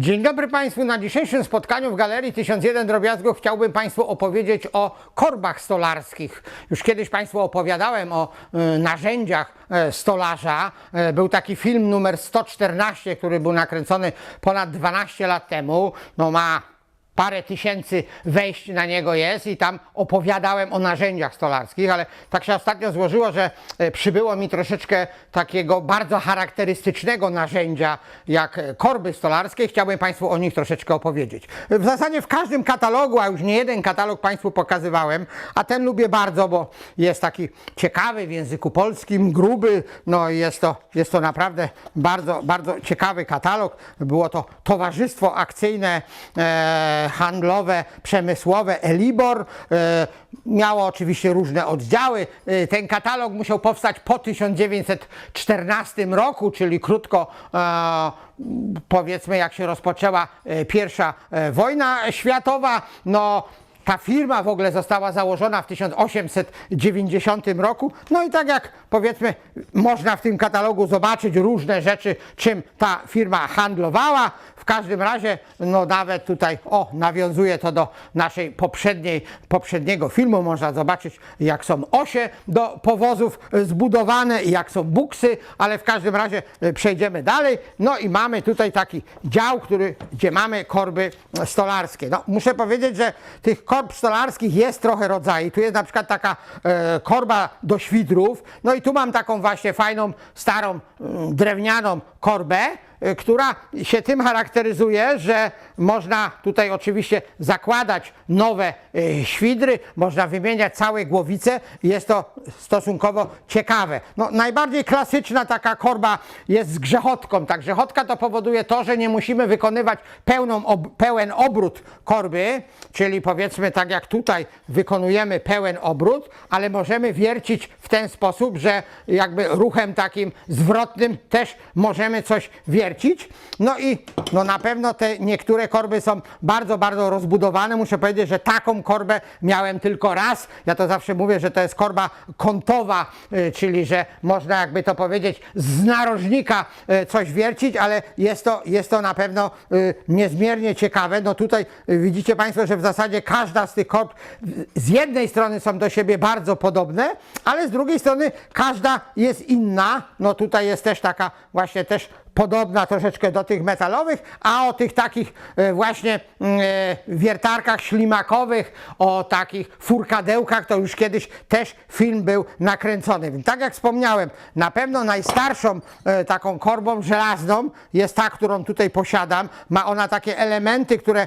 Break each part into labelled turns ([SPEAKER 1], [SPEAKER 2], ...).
[SPEAKER 1] Dzień dobry Państwu. Na dzisiejszym spotkaniu w Galerii 1001 Drobiazgów chciałbym Państwu opowiedzieć o korbach stolarskich. Już kiedyś Państwu opowiadałem o e, narzędziach e, stolarza. E, był taki film numer 114, który był nakręcony ponad 12 lat temu. No ma parę tysięcy wejść na niego jest i tam opowiadałem o narzędziach stolarskich, ale tak się ostatnio złożyło, że e, przybyło mi troszeczkę takiego bardzo charakterystycznego narzędzia jak e, korby stolarskie. Chciałbym Państwu o nich troszeczkę opowiedzieć. W zasadzie w każdym katalogu, a już nie jeden katalog Państwu pokazywałem, a ten lubię bardzo, bo jest taki ciekawy w języku polskim, gruby, no i jest to, jest to naprawdę bardzo, bardzo ciekawy katalog. Było to Towarzystwo Akcyjne e, handlowe, przemysłowe Elibor. E, Miało oczywiście różne oddziały. E, Ten katalog musiał powstać po 1914 roku, czyli krótko e, powiedzmy jak się rozpoczęła pierwsza wojna światowa. No ta firma w ogóle została założona w 1890 roku. No i tak jak powiedzmy, można w tym katalogu zobaczyć różne rzeczy, czym ta firma handlowała. W każdym razie, no nawet tutaj, o, nawiązuje to do naszej poprzedniej, poprzedniego filmu. Można zobaczyć, jak są osie do powozów zbudowane i jak są buksy, ale w każdym razie e, przejdziemy dalej. No i mamy tutaj taki dział, który, gdzie mamy korby stolarskie. No, muszę powiedzieć, że tych korb stolarskich jest trochę rodzajów. Tu jest na przykład taka e, korba do świdrów. No i tu mam taką właśnie fajną, starą, mm, drewnianą korbę, która się tym charakteryzuje, że można tutaj oczywiście zakładać nowe e, świdry, można wymieniać całe głowice. Jest to stosunkowo ciekawe. No, najbardziej klasyczna taka korba jest z grzechotką. Ta grzechotka to powoduje to, że nie musimy wykonywać pełną ob, pełen obrót korby, czyli powiedzmy tak jak tutaj wykonujemy pełen obrót, ale możemy wiercić w ten sposób, że jakby ruchem takim zwrotnym też możemy coś wiercić. No i no na pewno te niektóre korby są bardzo, bardzo rozbudowane. Muszę powiedzieć, że taką korbę miałem tylko raz. Ja to zawsze mówię, że to jest korba kątowa, y, czyli że można jakby to powiedzieć z narożnika y, coś wiercić, ale jest to, jest to na pewno y, niezmiernie ciekawe. No tutaj widzicie Państwo, że w zasadzie każda z tych korb z jednej strony są do siebie bardzo podobne, ale z drugiej strony każda jest inna. No tutaj jest też taka właśnie też podobna troszeczkę do tych metalowych, a o tych takich e, właśnie e, wiertarkach ślimakowych, o takich furkadełkach, to już kiedyś też film był nakręcony. Tak jak wspomniałem, na pewno najstarszą e, taką korbą żelazną jest ta, którą tutaj posiadam. Ma ona takie elementy, które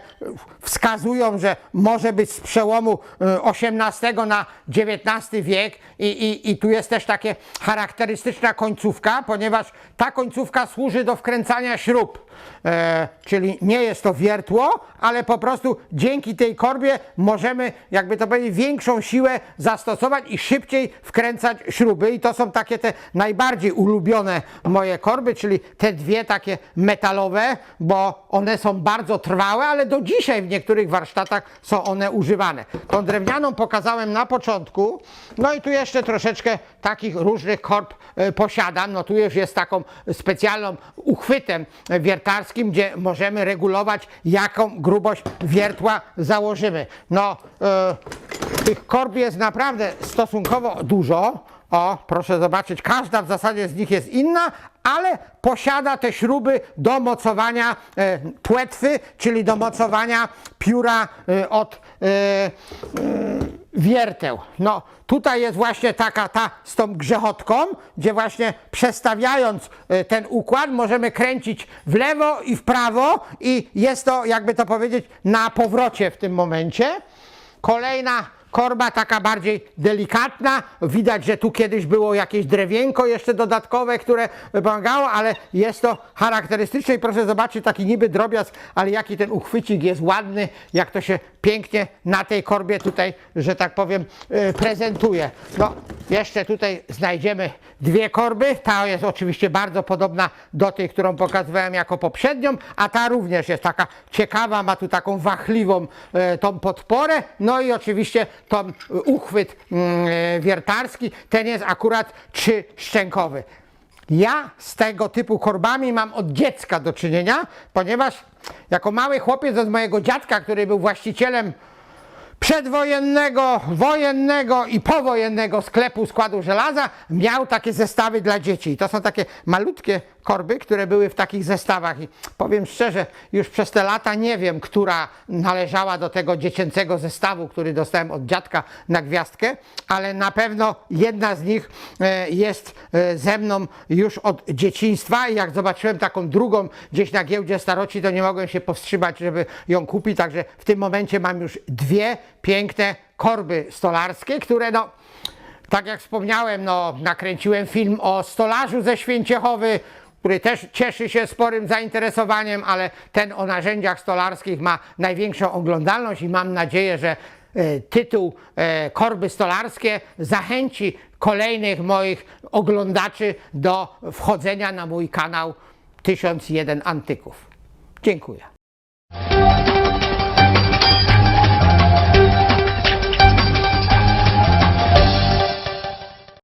[SPEAKER 1] wskazują, że może być z przełomu XVIII na XIX wiek i, i, i tu jest też takie charakterystyczna końcówka, ponieważ ta końcówka służy do wkręcania śrub. E, czyli nie jest to wiertło, ale po prostu dzięki tej korbie możemy, jakby to powiedzieć, większą siłę zastosować i szybciej wkręcać śruby. I to są takie te najbardziej ulubione moje korby, czyli te dwie takie metalowe, bo one są bardzo trwałe, ale do dzisiaj w niektórych warsztatach są one używane. Tą drewnianą pokazałem na początku. No i tu jeszcze troszeczkę takich różnych korb e, posiadam. No tu już jest taką specjalną uchwytem wiertarskim, gdzie możemy regulować, jaką grubość wiertła założymy. No, e, tych korb jest naprawdę stosunkowo dużo. O, proszę zobaczyć, każda w zasadzie z nich jest inna, ale posiada te śruby do mocowania e, płetwy, czyli do mocowania pióra e, od wierteł. No, tutaj jest właśnie taka ta z tą grzechotką, gdzie właśnie przestawiając e, ten układ możemy kręcić w lewo i w prawo i jest to, jakby to powiedzieć, na powrocie w tym momencie. Kolejna korba taka bardziej delikatna. Widać, że tu kiedyś było jakieś drewienko jeszcze dodatkowe, które pomagało, ale jest to charakterystyczne i proszę zobaczyć taki niby drobiazg, ale jaki ten uchwycik jest ładny, jak to się pięknie na tej korbie tutaj, że tak powiem, yy, prezentuje. No, jeszcze tutaj znajdziemy dwie korby. Ta jest oczywiście bardzo podobna do tej, którą pokazywałem jako poprzednią, a ta również jest taka ciekawa, ma tu taką wachliwą e, tą podporę, no i oczywiście ten uchwyt mm, e, wiertarski, ten jest akurat trzyszczękowy. Ja z tego typu korbami mam od dziecka do czynienia, ponieważ jako mały chłopiec od mojego dziadka, który był właścicielem przedwojennego, wojennego i powojennego sklepu składu żelaza miał takie zestawy dla dzieci. To są takie malutkie korby, które były w takich zestawach. I powiem szczerze, już przez te lata nie wiem, która należała do tego dziecięcego zestawu, który dostałem od dziadka na gwiazdkę, ale na pewno jedna z nich e, jest e, ze mną już od dzieciństwa. I jak zobaczyłem taką drugą gdzieś na giełdzie staroci, to nie mogłem się powstrzymać, żeby ją kupić. Także w tym momencie mam już dwie piękne korby stolarskie, które no, tak jak wspomniałem, no, nakręciłem film o stolarzu ze Święciechowy, który też cieszy się sporym zainteresowaniem, ale ten o narzędziach stolarskich ma największą oglądalność i mam nadzieję, że e, tytuł e, Korby Stolarskie zachęci kolejnych moich oglądaczy do wchodzenia na mój kanał 1001 Antyków. Dziękuję.